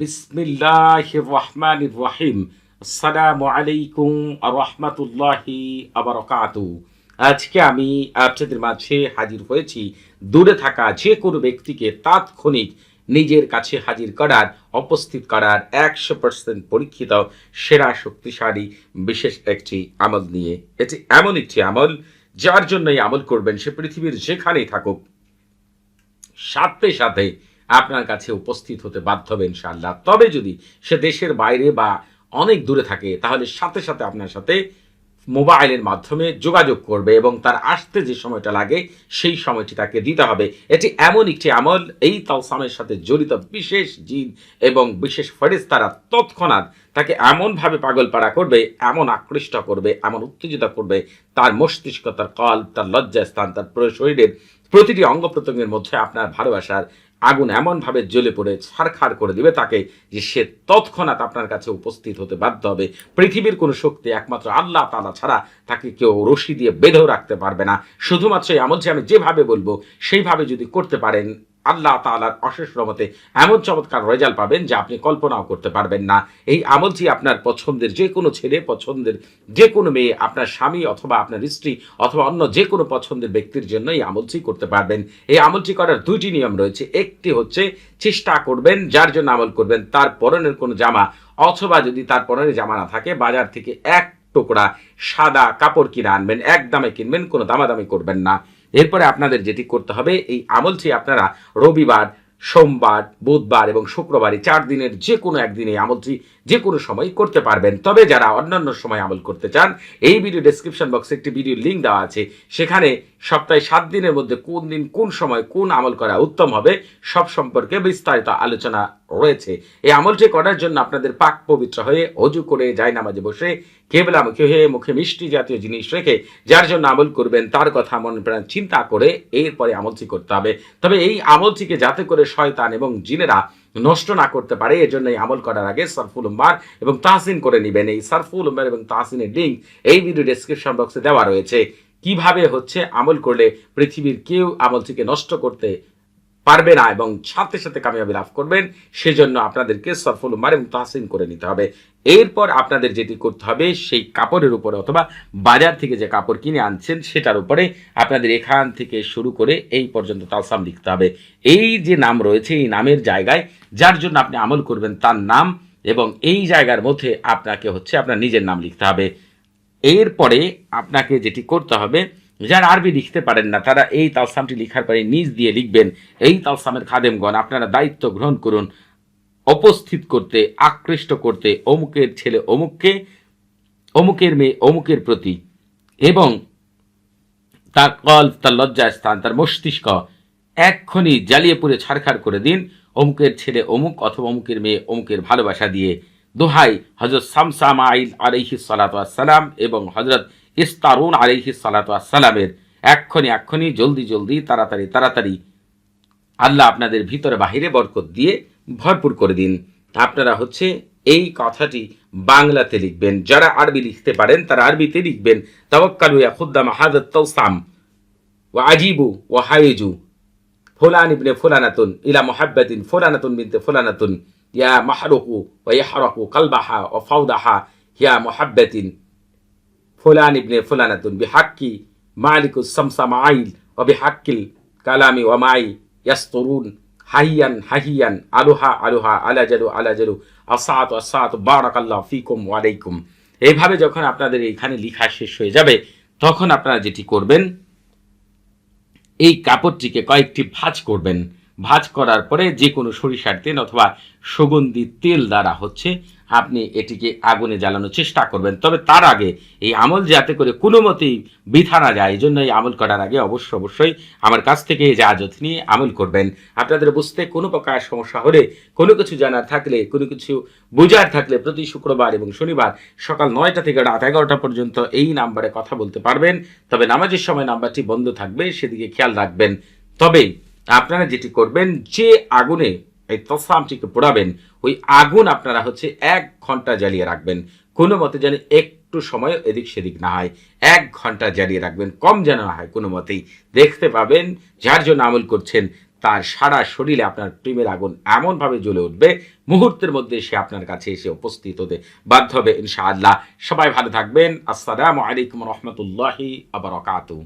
বিসমিল্লাহ রহমান রহিম। আসসালামু আলাইকুম রহমতুল্লাহি আবরকাতু আজকে আমি আপনাদের মাঝে হাজির হয়েছি। দূরে থাকা যে কোনো ব্যক্তিকে তাৎক্ষণিক নিজের কাছে হাজির করার, উপস্থিত করার, একশো পার্সেন্ট পরীক্ষিত, সেরা, শক্তিশালী, বিশেষ একটি আমল নিয়ে। এটি এমন একটি আমল যার জন্য এই আমল করবেন সে পৃথিবীর যেখানেই থাকুক। সাথে সাথে আপনার কাছে উপস্থিত হতে বাধ্য হবে ইনশাআল্লাহ। তবে যদি সে দেশের বাইরে বা অনেক দূরে থাকে, তাহলে সাথে সাথে আপনার সাথে মোবাইলের মাধ্যমে যোগাযোগ করবে এবং তার আসতে যে সময়টা লাগে, সেই সময়টি তাকে দিতে হবে। এটি এমন একটি আমল, এই তালসামের সাথে জড়িত বিশেষ জিন এবং বিশেষ ফেরেস তারা তৎক্ষণাৎ তাকে এমনভাবে পাগল পাড়া করবে, এমন আকৃষ্ট করবে, এমন উত্তেজিত করবে, তার মস্তিষ্ক, তার কল তার লজ্জাস্থান, তার শরীরের প্রতিটি অঙ্গ প্রত্যঙ্গের মধ্যে আপনার ভালোবাসার আগুন এমনভাবে জ্বলে পড়ে ছাড়খাড় করে দিবে তাকে যে সে তৎক্ষণাৎ আপনার কাছে উপস্থিত হতে বাধ্য হবে। পৃথিবীর কোনো শক্তি একমাত্র আল্লাহ তালা ছাড়া তাকে কেউ রশি দিয়ে বেঁধেও রাখতে পারবে না। শুধুমাত্র এমন যে আমি যেভাবে বলব, সেইভাবে যদি করতে পারেন আল্লাহ তালার অশেষ রমতে এমন চমৎকার রেজাল্ট পাবেন যে আপনি কল্পনাও করতে পারবেন না। এই আমলটি আপনার পছন্দের যে কোনো ছেলে, পছন্দের যে কোনো মেয়ে, আপনার স্বামী অথবা আপনার স্ত্রী অথবা অন্য যে কোনো পছন্দের ব্যক্তির জন্য এই আমলটি করতে পারবেন। এই আমলটি করার দুইটি নিয়ম রয়েছে। একটি হচ্ছে চেষ্টা করবেন, যার জন্য আমল করবেন, তার পরনের কোনো জামা অথবা যদি তার পরনের জামা না থাকে, বাজার থেকে এক টুকরা সাদা কাপড় কিনে আনবেন, এক দামে কিনবেন, কোনো দামাদামি করবেন না। এরপরে আপনাদের যেটি করতে হবে, এই আমলটি আপনারা রবিবার, সোমবার, বুধবার এবং শুক্রবার চার দিনের যে কোনো একদিনে আমলটি যে কোনো সময় করতে পারবেন। তবে যারা অন্যান্য সময় আমল করতে চান, এই ভিডিও ডেসক্রিপশন বক্সে একটি ভিডিও লিঙ্ক দেওয়া আছে। সেখানে সপ্তাহে সাত দিনের মধ্যে কোন দিন, কোন সময়, কোন আমল করা উত্তম হবে, সব সম্পর্কে বিস্তারিত আলোচনা রয়েছে। এই আমলটি করার জন্য আপনাদের পাক পবিত্র হয়ে অজু করে যায় নামাজে বসে কেবলামুখী হয়ে মুখে মিষ্টি জাতীয় জিনিস রেখে যার জন্য আমল করবেন, তার কথা মন প্রাণ চিন্তা করে এরপরে আমলটি করতে হবে। তবে এই আমলটিকে যাতে করে শয়তান এবং জিনেরা নষ্ট না করতে পারে, এজন্য এই আমল করার আগে সরফুল উম্মার এবং তাহসিন করে নেবেন। এই সরফুল উম্মার এবং তাহসিনের লিঙ্ক এই ভিডিও ডেসক্রিপশন বক্সে দেওয়া রয়েছে। কীভাবে হচ্ছে আমল করলে পৃথিবীর কেউ আমলটিকে নষ্ট করতে পারবে না এবং সাথে সাথে কামিয়াবি লাভ করবেন? সেজন্য আপনাদেরকে সরফুল উমার এবং তাহসিন করে নিতে হবে। এরপর আপনাদের যেটি করতে হবে, সেই কাপড়ের উপরে অথবা বাজার থেকে যে কাপড় কিনে আনছেন, সেটার উপরে আপনাদের এখান থেকে শুরু করে এই পর্যন্ত তালসাম লিখতে হবে। এই যে নাম রয়েছে, এই নামের জায়গায় যার জন্য আপনি আমল করবেন তার নাম এবং এই জায়গার মধ্যে আপনাকে হচ্ছে আপনার নিজের নাম লিখতে হবে। এরপরে আপনাকে যেটি করতে হবে, যারা আরবি লিখতে পারেন না, তারা এই তালসামটি লিখার পরে নিজ দিয়ে লিখবেন, এই তালসামের খাদেমগণ আপনারা দায়িত্ব গ্রহণ করুন, উপস্থিত করতে, আকৃষ্ট করতে, অমুকের ছেলে অমুককে, অমুকের মেয়ে অমুকের প্রতি, এবং তার কল, তার লজ্জা স্থান, তার মস্তিষ্ক এক্ষুনি জ্বালিয়ে পুড়ে ছাড়খাড় করে দিন, অমুকের ছেলে অমুক অথবা অমুকের মেয়ে অমুকের ভালোবাসা দিয়ে। দোহাই হজরত সামসাম আইল আলহি সালাম এবং হজরত ইস্তারুন আলহি সালামের এক্ষণি এক্ষণি জলদি জলদি তাড়াতাড়ি তাড়াতাড়ি আল্লাহ আপনাদের ভিতরে বাহিরে বরকত দিয়ে ভরপুর করে দিন। আপনারা হচ্ছে এই কথাটি বাংলাতে লিখবেন। যারা আরবি লিখতে পারেন, তারা আরবিতে লিখবেন, তাওয়াক্কালু ইয়া খুদ্দাম তাওসাম ওয়া আজিবু ওয়া হাইজু। ফুলান ইবনে ফুলানাতুন ইলা মুহাব্বাতিন, ফুলানাতুন বিনতে ফুলানাতুন। ইয়া মাহরুকু ওয়া ইয়াহরাকু কালবাহা ওয়া ফাওদাহা ইয়া মুহাব্বাতিন ফুলান ইবনে ফুলানাতুন বিহাক্কি মালিকুস সামসামাইল ওয়া বিহাক্কিল কালামি ওয়া মাই হাইয়ান হাহিয়ান আলুহা আলুহা আলাজালু আলাজালু আসাত আসাত বারাকাল্লাহ ফিকুম ওয়ালাইকুম এইভাবে যখন আপনাদের এখানে লেখা শেষ হয়ে যাবে, তখন আপনারা যেটি করবেন, এই কাপড়টিকে কয়েকটি ভাঁজ করবেন। ভাঁজ করার পরে যে কোনো সরিষার তেল অথবা সুগন্ধি তেল দ্বারা হচ্ছে আপনি এটিকে আগুনে জ্বালানোর চেষ্টা করবেন। তবে তার আগে এই আমল যাতে করে কোনো মতেই বিধা না যায় এই জন্য এই আমল করার আগে অবশ্যই অবশ্যই আমার কাছ থেকে এই জাহাজত নিয়ে আমল করবেন। আপনাদের বুঝতে কোনো প্রকার সমস্যা হলে, কোনো কিছু জানার থাকলে, কোনো কিছু বোঝার থাকলে প্রতি শুক্রবার এবং শনিবার সকাল নয়টা থেকে রাত এগারোটা পর্যন্ত এই নাম্বারে কথা বলতে পারবেন। তবে নামাজের সময় নাম্বারটি বন্ধ থাকবে, সেদিকে খেয়াল রাখবেন। তবে আপনারা যেটি করবেন, যে আগুনে, এই তসামটিকে পোড়াবেন, ওই আগুন আপনারা হচ্ছে এক ঘণ্টা জ্বালিয়ে রাখবেন। কোনো মতে যেন একটু সময় এদিক সেদিক না হয়, এক ঘণ্টা জ্বালিয়ে রাখবেন, কম যেন না হয় কোনো মতেই। দেখতে পাবেন, যার জন্য আমল করছেন, তার সারা শরীরে আপনার প্রেমের আগুন এমনভাবে জ্বলে উঠবে, মুহূর্তের মধ্যে সে আপনার কাছে এসে উপস্থিত হতে বাধ্য হবে ইনশাআল্লাহ। সবাই ভালো থাকবেন। আসসালামু আলাইকুম রহমতুল্লাহি আবরকাতু